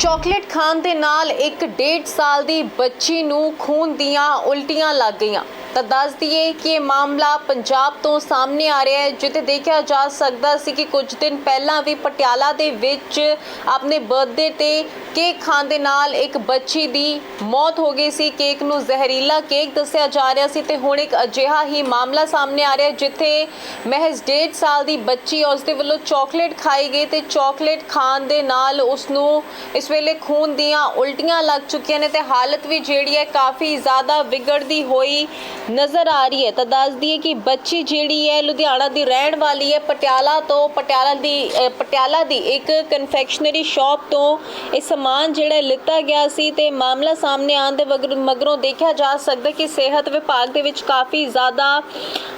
Chocolate ਖਾਣ ਦੇ ਨਾਲ ਇੱਕ ਡੇਢ ਸਾਲ ਦੀ ਬੱਚੀ ਨੂੰ ਖੂਨ ਦੀਆਂ ਉਲਟੀਆਂ ਲੱਗ ਗਈਆਂ। ਤਾਂ ਦੱਸ ਦਈਏ ਕਿ ਇਹ ਮਾਮਲਾ ਪੰਜਾਬ ਤੋਂ ਸਾਹਮਣੇ ਆ ਰਿਹਾ ਹੈ, ਜਿੱਥੇ ਦੇਖਿਆ ਜਾ ਸਕਦਾ ਸੀ ਕਿ ਕੁਝ ਦਿਨ ਪਹਿਲਾਂ ਵੀ ਪਟਿਆਲਾ ਦੇ ਵਿੱਚ ਆਪਣੇ ਬਰਥਡੇ ਤੇ ਕੇਕ ਖਾਣ ਦੇ ਨਾਲ ਇੱਕ ਬੱਚੀ ਦੀ ਮੌਤ ਹੋ ਗਈ ਸੀ। ਕੇਕ ਨੂੰ ਜ਼ਹਿਰੀਲਾ ਕੇਕ ਦੱਸਿਆ ਜਾ ਰਿਹਾ ਸੀ ਤੇ ਹੁਣ ਇੱਕ ਅਜਿਹਾ ਹੀ ਮਾਮਲਾ ਸਾਹਮਣੇ ਆ ਰਿਹਾ ਜਿੱਥੇ ਮਹਿਜ਼ ਡੇਢ ਸਾਲ ਦੀ ਬੱਚੀ ਉਸ ਦੇ ਵੱਲੋਂ ਚਾਕਲੇਟ ਖਾਈ ਗਈ ਤੇ ਚਾਕਲੇਟ ਖਾਣ ਦੇ ਨਾਲ ਉਸ ਨੂੰ ਇਸ ਵੇਲੇ ਖੂਨ ਦੀਆਂ ਉਲਟੀਆਂ ਲੱਗ ਚੁੱਕੀਆਂ ਨੇ ਤੇ ਹਾਲਤ ਵੀ ਜਿਹੜੀ ਹੈ ਕਾਫੀ ਜ਼ਿਆਦਾ ਵਿਗੜਦੀ ਹੋਈ ਨਜ਼ਰ ਆ ਰਹੀ ਹੈ ਤਾਂ ਦੱਸ ਦਈਏ ਕਿ ਬੱਚੀ ਜਿਹੜੀ ਹੈ ਲੁਧਿਆਣਾ ਦੀ ਰਹਿਣ ਵਾਲੀ ਹੈ, ਪਟਿਆਲਾ ਤੋਂ, ਪਟਿਆਲਾ ਦੀ ਪਟਿਆਲਾ ਦੀ ਇੱਕ ਕਨਫੈਕਸ਼ਨਰੀ ਸ਼ਾਪ ਤੋਂ ਇਹ ਸਮਾਨ ਜਿਹੜਾ ਲਿੱਤਾ ਗਿਆ ਸੀ ਤੇ ਮਾਮਲਾ ਸਾਹਮਣੇ ਆਉਣ ਦੇ ਵਗਰ- ਮਗਰੋਂ ਦੇਖਿਆ ਜਾ ਸਕਦਾ ਕਿ ਸਿਹਤ ਵਿਭਾਗ ਦੇ ਵਿੱਚ ਕਾਫੀ ਜ਼ਿਆਦਾ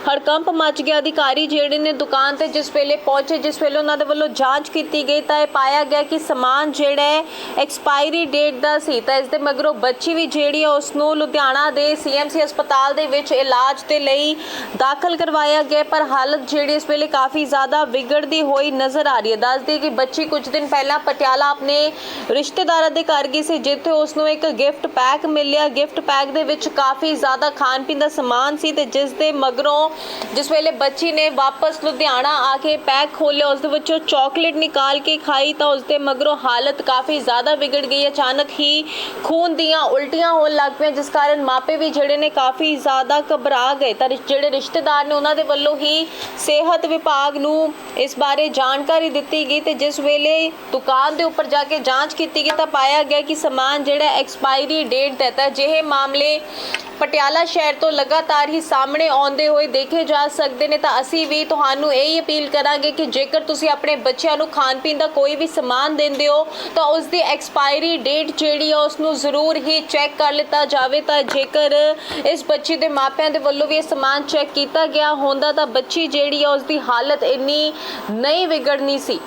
ਹੜਕੰਪ ਮਚ ਗਿਆ। ਅਧਿਕਾਰੀ ਜਿਹੜੇ ਨੇ ਦੁਕਾਨ ਤੇ ਜਿਸ ਵੇਲੇ ਪਹੁੰਚੇ, ਜਿਸ ਵੇਲੇ ਉਹਨਾਂ ਦੇ ਵੱਲੋਂ ਜਾਂਚ ਕੀਤੀ ਗਈ ਤਾਂ ਇਹ ਪਾਇਆ ਗਿਆ ਕਿ ਸਮਾਨ ਜਿਹੜਾ ਹੈ ਐਕਸਪਾਇਰੀ ਡੇਟ ਦਾ ਸੀ। ਤਾਂ ਇਸ ਦੇ ਮਗਰੋਂ ਬੱਚੀ ਵੀ ਜਿਹੜੀ ਹੈ ਉਸ ਨੂੰ ਲੁਧਿਆਣਾ ਦੇ ਸੀਐਮਸੀ ਹਸਪਤਾਲ ਦੇ ਵਿੱਚ ਇਲਾਜ ਦੇ ਲਈ ਦਾਖਲ ਕਰਵਾਇਆ ਗਿਆ, ਪਰ ਹਾਲਤ ਜਿਹੜੀ ਇਸ ਵੇਲੇ ਕਾਫੀ ਜ਼ਿਆਦਾ ਵਿਗੜਦੀ ਹੋਈ ਨਜ਼ਰ ਆ ਰਹੀ ਹੈ। ਦੱਸਦੀ ਕਿ ਬੱਚੀ ਕੁਝ ਦਿਨ ਪਹਿਲਾਂ ਪਟਿਆਲਾ ਆਪਣੇ ਰਿਸ਼ਤੇਦਾਰਾਂ ਦੇ ਘਰ ਗਈ ਸੀ, ਜਿੱਥੇ ਉਸ ਨੂੰ ਇੱਕ ਗਿਫਟ ਪੈਕ ਮਿਲਿਆ। ਗਿਫਟ ਪੈਕ ਦੇ ਵਿੱਚ ਕਾਫੀ ਜ਼ਿਆਦਾ ਖਾਣ ਪੀਣ ਦਾ ਸਮਾਨ ਸੀ ਤੇ ਜਿਸ ਦੇ ਮਗਰੋਂ ਜਿਸ ਵੇਲੇ ਬੱਚੀ ਨੇ ਵਾਪਸ ਲੁਧਿਆਣਾ ਆ ਕੇ ਪੈਕ ਖੋਲ੍ਹਿਆ, ਉਸ ਦੇ ਵਿੱਚੋਂ ਚਾਕਲੇਟ ਨਿਕਾਲ ਕੇ ਖਾਈ ਤਾਂ ਉਸ ਦੇ ਮਗਰੋਂ ਹਾਲਤ ਕਾਫੀ ਜ਼ਿਆਦਾ ਵਿਗੜ ਗਈ। ਅਚਾਨਕ ਹੀ ਖੂਨ ਦੀਆਂ ਉਲਟੀਆਂ ਹੋਣ ਲੱਗ ਪਈਆਂ, ਜਿਸ ਕਾਰਨ ਮਾਪੇ ਵੀ ਜਿਹੜੇ ਨੇ ਕਾਫੀ ਜ਼ਿਆਦਾ ਜ਼ਿਆਦਾ ਘਬਰਾ ਗਏ। ਤਾਂ ਰਿਸ਼- ਜਿਹੜੇ ਰਿਸ਼ਤੇਦਾਰ ਨੇ ਉਹਨਾਂ ਦੇ ਵੱਲੋਂ ਹੀ ਸਿਹਤ ਵਿਭਾਗ ਨੂੰ ਇਸ ਬਾਰੇ ਜਾਣਕਾਰੀ ਦਿੱਤੀ ਗਈ ਤੇ ਜਿਸ ਵੇਲੇ ਦੁਕਾਨ ਦੇ ਉੱਪਰ ਜਾ ਕੇ ਜਾਂਚ ਕੀਤੀ ਗਈ ਤਾਂ ਪਾਇਆ ਗਿਆ ਕਿ ਸਮਾਨ ਜਿਹੜਾ ਐਕਸਪਾਇਰੀ ਡੇਟ ਦਾ ਹੈ ਤਾਂ ਜਿਹੇ ਮਾਮਲੇ ਪਟਿਆਲਾ ਸ਼ਹਿਰ ਤੋਂ ਲਗਾਤਾਰ ਹੀ ਸਾਹਮਣੇ ਆਉਂਦੇ ਹੋਏ ਦੇਖੇ ਜਾ ਸਕਦੇ ਨੇ। ਤਾਂ ਅਸੀਂ ਵੀ ਤੁਹਾਨੂੰ ਇਹ ਹੀ ਅਪੀਲ ਕਰਾਂਗੇ ਕਿ ਜੇਕਰ ਤੁਸੀਂ ਆਪਣੇ ਬੱਚਿਆਂ ਨੂੰ ਖਾਣ ਪੀਣ ਦਾ ਕੋਈ ਵੀ ਸਮਾਨ ਦਿੰਦੇ ਹੋ, ਤਾਂ ਉਸ ਦੀ ਐਕਸਪਾਇਰੀ ਡੇਟ ਜਿਹੜੀ ਹੈ ਉਸ ਨੂੰ ਜ਼ਰੂਰ ਹੀ ਚੈੱਕ ਕਰ ਲਿੱਤਾ ਜਾਵੇ। ਤਾਂ ਜੇਕਰ ਇਸ ਬੱਚੇ ਦੇ ਮਾਪਿਆਂ ਦੇ ਵੱਲੋਂ ਵੀ ਇਹ ਸਮਾਨ ਚੈੱਕ ਕੀਤਾ ਗਿਆ। ਹੁੰਦਾ ਤਾਂ ਬੱਚੀ ਜਿਹੜੀ ਆ ਉਸ ਦੀ ਹਾਲਤ ਇੰਨੀ ਨਹੀਂ ਵਿਗੜਨੀ ਸੀ।